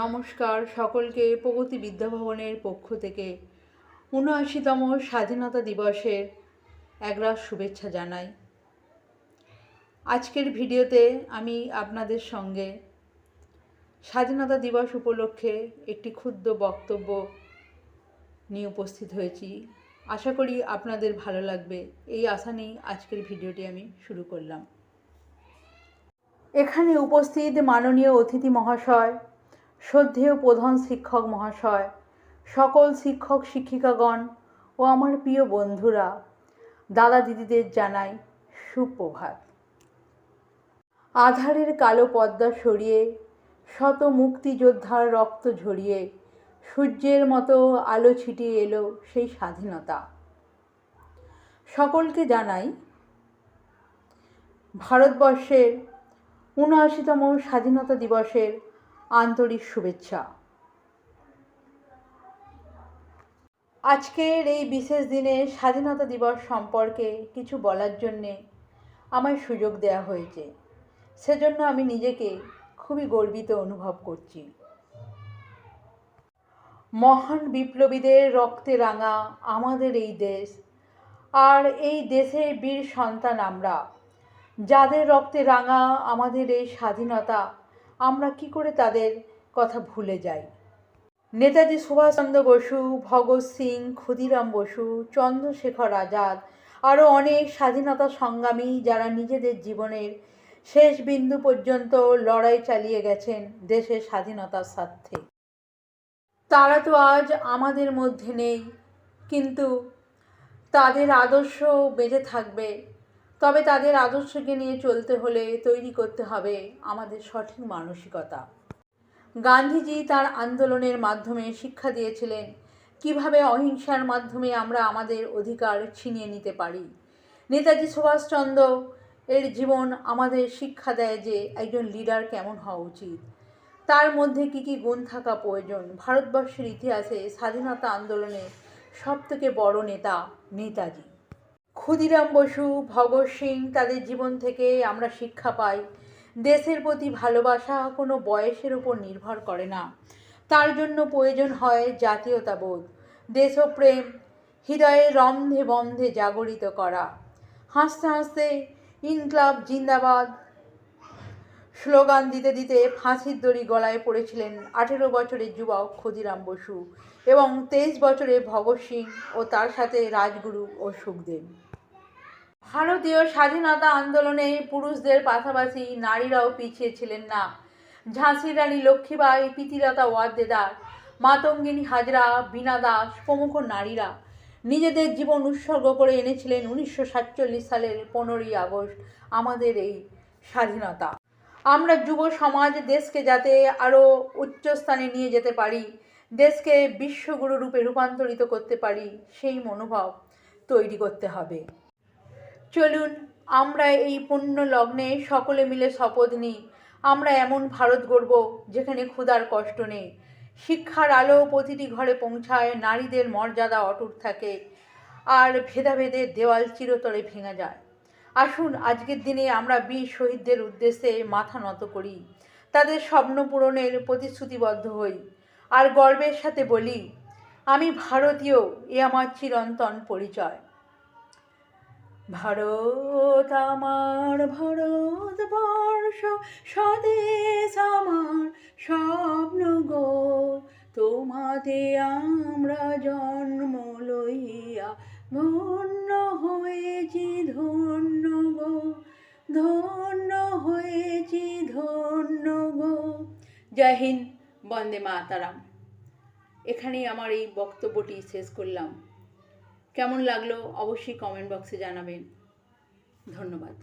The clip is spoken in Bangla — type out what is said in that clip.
নমস্কার সকলকে প্রগতি বিদ্যাভবনের পক্ষ থেকে উনআশিতম স্বাধীনতা দিবসের একরাশ শুভেচ্ছা জানাই। আজকের ভিডিওতে আমি আপনাদের সঙ্গে স্বাধীনতা দিবস উপলক্ষে একটি ক্ষুদ্র বক্তব্য নিয়ে উপস্থিত হয়েছি। আশা করি আপনাদের ভালো লাগবে। এই আশা নিয়েই আজকের ভিডিওটি আমি শুরু করলাম। এখানে উপস্থিত মাননীয় অতিথি মহাশয় শ্রদ্ধেয় প্রধান শিক্ষক মহাশয়, সকল শিক্ষক শিক্ষিকাগণ ও আমার প্রিয় বন্ধুরা, দাদা দিদিদের জানাই সুপ্রভাত। আধারের কালো পদ্মা সরিয়ে, শত মুক্তিযোদ্ধার রক্ত ঝরিয়ে, সূর্যের মতো আলো ছিটিয়ে এলো সেই স্বাধীনতা। সকলকে জানাই, ভারতবর্ষের উনআশিতম স্বাধীনতা দিবসের আন্তরিক শুভেচ্ছা। আজকের এই বিশেষ দিনে স্বাধীনতা দিবস সম্পর্কে কিছু বলার জন্যে আমায় সুযোগ দেওয়া হয়েছে। সেজন্য আমি নিজেকে খুবই গর্বিত অনুভব করছি। মহান বিপ্লবীদের রক্তে রাঙা আমাদের এই দেশ আর এই দেশের বীর সন্তান আমরা, যাদের রক্তে রাঙা আমাদের এই স্বাধীনতা আমরা কি করে তাদের কথা ভুলে যাই? নেতাজি সুভাষচন্দ্র বসু, ভগৎ সিং, ক্ষুদিরাম বসু, চন্দ্রশেখর আজাদ আরও অনেক স্বাধীনতা সংগ্রামী যারা নিজেদের জীবনের শেষ বিন্দু পর্যন্ত লড়াই চালিয়ে গেছেন দেশের স্বাধীনতার স্বার্থে। তারা তো আজ আমাদের মধ্যে নেই, কিন্তু তাদের আদর্শ বেঁচে থাকবে তবে তাদের আদর্শকে নিয়ে চলতে হলে তৈরি করতে হবে আমাদের সঠিক মানসিকতা। গান্ধীজি তার আন্দোলনের মাধ্যমে শিক্ষা দিয়েছিলেন, কীভাবে অহিংসার মাধ্যমে আমরা আমাদের অধিকার ছিনিয়ে নিতে পারি। নেতাজি সুভাষচন্দ্র এর জীবন আমাদের শিক্ষা দেয় যে একজন লিডার কেমন হওয়া উচিত। তার মধ্যে কী কী গুণ থাকা প্রয়োজন? ভারতবর্ষের ইতিহাসে স্বাধীনতা আন্দোলনে সবথেকে বড় নেতা নেতাজি। ক্ষুদিরাম বসু, ভগৎ সিং তাদের জীবন থেকে আমরা শিক্ষা পাই। দেশের প্রতি ভালোবাসা কোনো বয়সের উপর নির্ভর করে না। তার জন্য প্রয়োজন হয় জাতীয়তাবোধ, দেশপ্রেম, হৃদয়ে রন্ধে বন্ধে জাগরিত করা। হাসতে হাসতে ইনকলাব জিন্দাবাদ। স্লোগান দিতে দিতে ফাঁসির দড়ি গলায় পড়েছিলেন আঠেরো বছরের যুবক ক্ষুদিরাম বসু। এবং তেইশ বছরে ভগৎ সিং ও তার সাথে রাজগুরু ও সুখদেব। ভারতীয় স্বাধীনতা আন্দোলনে পুরুষদের পাশাপাশি নারীরাও পিছিয়ে ছিলেন না। ঝাঁসির রানী লক্ষ্মীবাই প্রীতিলতা ওয়াদ্দেদার মাতঙ্গিনী হাজরা, বীণা দাস প্রমুখ নারীরা নিজেদের জীবন উৎসর্গ করে এনেছিলেন উনিশশো সাতচল্লিশ সালের পনেরোই আগস্ট আমাদের এই স্বাধীনতা। আমরা যুব সমাজ, দেশকে যাতে আরও উচ্চস্থানে নিয়ে যেতে পারি দেশকে বিশ্বগুরু রূপে রূপান্তরিত করতে পারি, সেই মনোভাব তৈরি করতে হবে। চলুন, আমরা এই পুণ্য লগ্নে সকলে মিলে শপথ নিই। আমরা এমন ভারত গড়ব যেখানে ক্ষুধার কষ্ট নেই। শিক্ষার আলো প্রতিটি ঘরে পৌঁছায়, নারীদের মর্যাদা অটুট থাকে, আর ভেদাভেদের দেওয়াল চিরতরে ভেঙে যায়। আসুন, আজকের দিনে আমরা বীর শহীদদের উদ্দেশ্যে মাথা নত করি। তাদের স্বপ্ন পূরণের প্রতিশ্রুতিবদ্ধ হই। আর গর্বের সাথে বলি, আমি ভারতীয়, এ আমার চিরন্তন পরিচয়। ভারত আমার, ভারতবর্ষ, স্বদেশ আমার, স্বপ্ন গো, তোমাতে আমরা জন্ম লইয়া ধন্য হয়েছি, ধন্য গো, ধন্য হয়েছি, ধন্য গো। জয় হিন্দ। বন্দে মাতারাম। এখানেই আমার এই বক্তব্যটি শেষ করলাম। কেমন লাগল অবশ্যই কমেন্ট বক্সে জানাবেন। ধন্যবাদ।